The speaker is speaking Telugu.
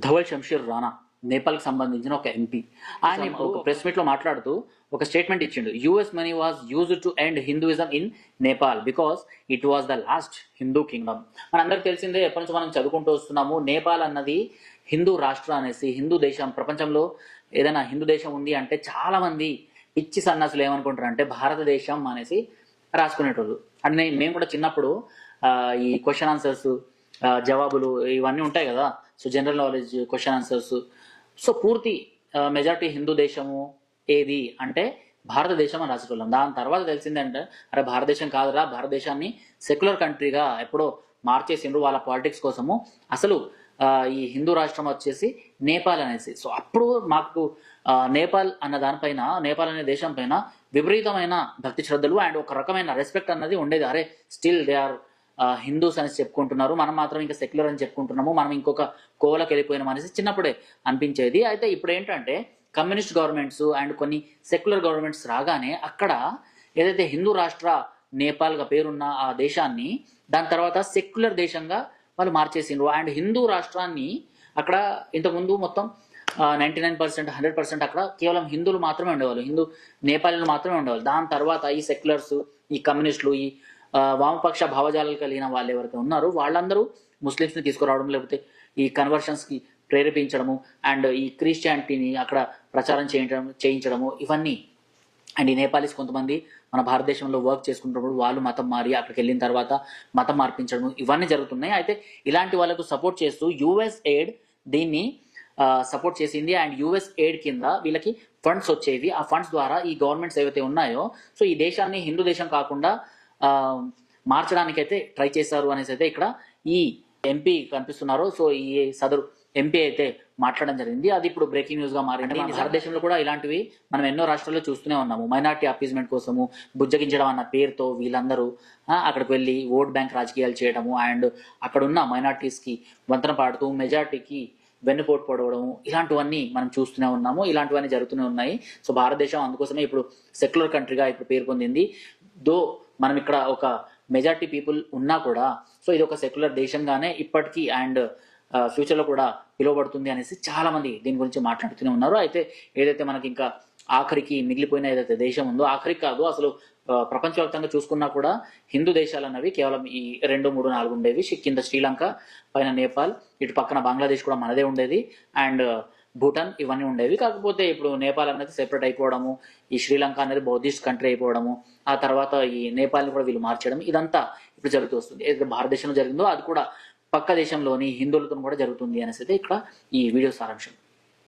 ధవల్ శంషీర్ రాణా నేపాల్కి సంబంధించిన ఒక ఎంపీ. ఆయన ఒక ప్రెస్ మీట్లో మాట్లాడుతూ ఒక స్టేట్మెంట్ ఇచ్చిండు. US money was use to end Hinduism in Nepal because it was the last Hindu kingdom. మనందరికి తెలిసిందే ఎప్పటి నుంచి మనం చదువుకుంటూ వస్తున్నాము నేపాల్ అన్నది హిందూ రాష్ట్రం అనేసి హిందూ దేశం ప్రపంచంలో ఏదైనా హిందూ దేశం ఉంది అంటే చాలా మంది పిచ్చి సన్నాసులు ఏమనుకుంటారు అంటే భారతదేశం అనేసి రాసుకునేటోళ్ళు. అంటే నేను- మేము కూడా చిన్నప్పుడు ఈ క్వశ్చన్ ఆన్సర్స్ జవాబులు ఇవన్నీ ఉంటాయి కదా so general knowledge question answers so పూర్తి మెజారిటీ హిందూ దేశము ఏది అంటే భారతదేశం అని రాసేటోళ్ళం దాని తర్వాత తెలిసిందంటే అరే భారతదేశం కాదురా భారతదేశాన్ని సెక్యులర్ కంట్రీగా ఎప్పుడో మార్చేసిండ్రు వాళ్ళ పాలిటిక్స్ కోసము. అసలు ఈ హిందూ రాష్ట్రం వచ్చేసి నేపాల్ అనేసి. సో అప్పుడు మాకు నేపాల్ అన్న దానిపైన నేపాల్ అనే దేశం పైన విపరీతమైన భక్తి శ్రద్ధలు అండ్ ఒక రకమైన రెస్పెక్ట్ అన్నది ఉండేది. అరే స్టిల్ దే ఆర్ హిందూస్ అని చెప్పుకుంటున్నారు. మనం మాత్రం ఇంకా సెక్యులర్ అని చెప్పుకుంటున్నాము. మనం ఇంకొక కోవలకు వెళ్ళిపోయినాం అనేసి చిన్నప్పుడే అనిపించేది. అయితే ఇప్పుడు ఏంటంటే కమ్యూనిస్ట్ గవర్నమెంట్స్ అండ్ కొన్ని సెక్యులర్ గవర్నమెంట్స్ రాగానే అక్కడ ఏదైతే హిందూ రాష్ట్ర నేపాల్గా పేరున్న ఆ దేశాన్ని దాని తర్వాత సెక్యులర్ దేశంగా వాళ్ళు మార్చేసిండ్రు. అండ్ హిందూ రాష్ట్రాన్ని అక్కడ ఇంతకుముందు మొత్తం ninety nine percent hundred percent అక్కడ కేవలం హిందువులు మాత్రమే ఉండేవాళ్ళు. హిందూ నేపాలీలు మాత్రమే ఉండేవాళ్ళు. దాని తర్వాత ఈ సెక్యులర్స్ ఈ కమ్యూనిస్టులు ఈ వామపక్ష భావజాలాలు కలిగిన వాళ్ళు ఎవరైతే ఉన్నారో వాళ్ళందరూ ముస్లిమ్స్ని తీసుకురావడం లేకపోతే ఈ కన్వర్షన్స్కి ప్రేరేపించడము అండ్ ఈ క్రిస్టియానిటీని అక్కడ ప్రచారం చేయించడం చేయించడము ఇవన్నీ. అండ్ ఈ నేపాలీస్ కొంతమంది మన భారతదేశంలో వర్క్ చేసుకుంటున్నప్పుడు వాళ్ళు మతం మారి అక్కడికి వెళ్ళిన తర్వాత మతం మార్పించడం ఇవన్నీ జరుగుతున్నాయి. అయితే ఇలాంటి వాళ్ళకు సపోర్ట్ చేస్తూ యుఎస్ ఎయిడ్ దీన్ని సపోర్ట్ చేసింది. అండ్ యుఎస్ ఎయిడ్ కింద వీళ్ళకి ఫండ్స్ వచ్చేవి. ఆ ఫండ్స్ ద్వారా ఈ గవర్నమెంట్స్ ఏవైతే ఉన్నాయో సో ఈ దేశాన్ని హిందూ దేశం కాకుండా మార్చడానికైతే ట్రై చేశారు అనేసి అయితే ఇక్కడ ఈ ఎంపీ కనిపిస్తున్నారు. సో ఈ సదరు ఎంపీ అయితే మాట్లాడడం జరిగింది. అది ఇప్పుడు బ్రేకింగ్ న్యూస్గా మారింది. భారతదేశంలో కూడా ఇలాంటివి మనం ఎన్నో రాష్ట్రాల్లో చూస్తూనే ఉన్నాము. మైనార్టీ అపీజ్మెంట్ కోసము బుజ్జగించడం అన్న పేరుతో వీళ్ళందరూ అక్కడికి వెళ్ళి ఓట్ బ్యాంక్ రాజకీయాలు చేయడము అండ్ అక్కడ ఉన్న మైనార్టీస్కి వంతన పాడుతూ మెజార్టీకి వెన్నుపోటు పొడవడము ఇలాంటివన్నీ మనం చూస్తూనే ఉన్నాము. ఇలాంటివన్నీ జరుగుతూనే ఉన్నాయి. సో భారతదేశం అందుకోసమే ఇప్పుడు సెక్యులర్ కంట్రీగా ఇప్పుడు పేరు పొందింది. దో మనం ఇక్కడ ఒక మెజార్టీ పీపుల్ ఉన్నా కూడా సో ఇది ఒక సెక్యులర్ దేశంగానే ఇప్పటికీ అండ్ ఫ్యూచర్లో కూడా పిలువబడుతుంది అనేసి చాలా మంది దీని గురించి మాట్లాడుతూనే ఉన్నారు. అయితే ఏదైతే మనకి ఇంకా ఆఖరికి మిగిలిపోయిన ఏదైతే దేశం ఉందో ఆఖరికి కాదు అసలు ప్రపంచవ్యాప్తంగా చూసుకున్నా కూడా హిందూ దేశాలు అన్నవి కేవలం ఈ రెండు మూడు నాలుగు ఉండేవి. కింద శ్రీలంక పైన నేపాల్ ఇటు పక్కన బంగ్లాదేశ్ కూడా మనదే ఉండేది. అండ్ భూటాన్ ఇవన్నీ ఉండేవి. కాకపోతే ఇప్పుడు నేపాల్ అనేది సెపరేట్ అయిపోవడము ఈ శ్రీలంక అనేది బౌద్ధిస్ట్ కంట్రీ అయిపోవడము ఆ తర్వాత ఈ నేపాల్ని కూడా వీళ్ళు మార్చడం ఇదంతా ఇప్పుడు జరుగుతూ వస్తుంది. ఏదైతే భారతదేశంలో జరిగిందో అది కూడా పక్క దేశంలోని హిందువులతో కూడా జరుగుతుంది అనేసి అయితే ఇక్కడ ఈ వీడియో సారాంశం.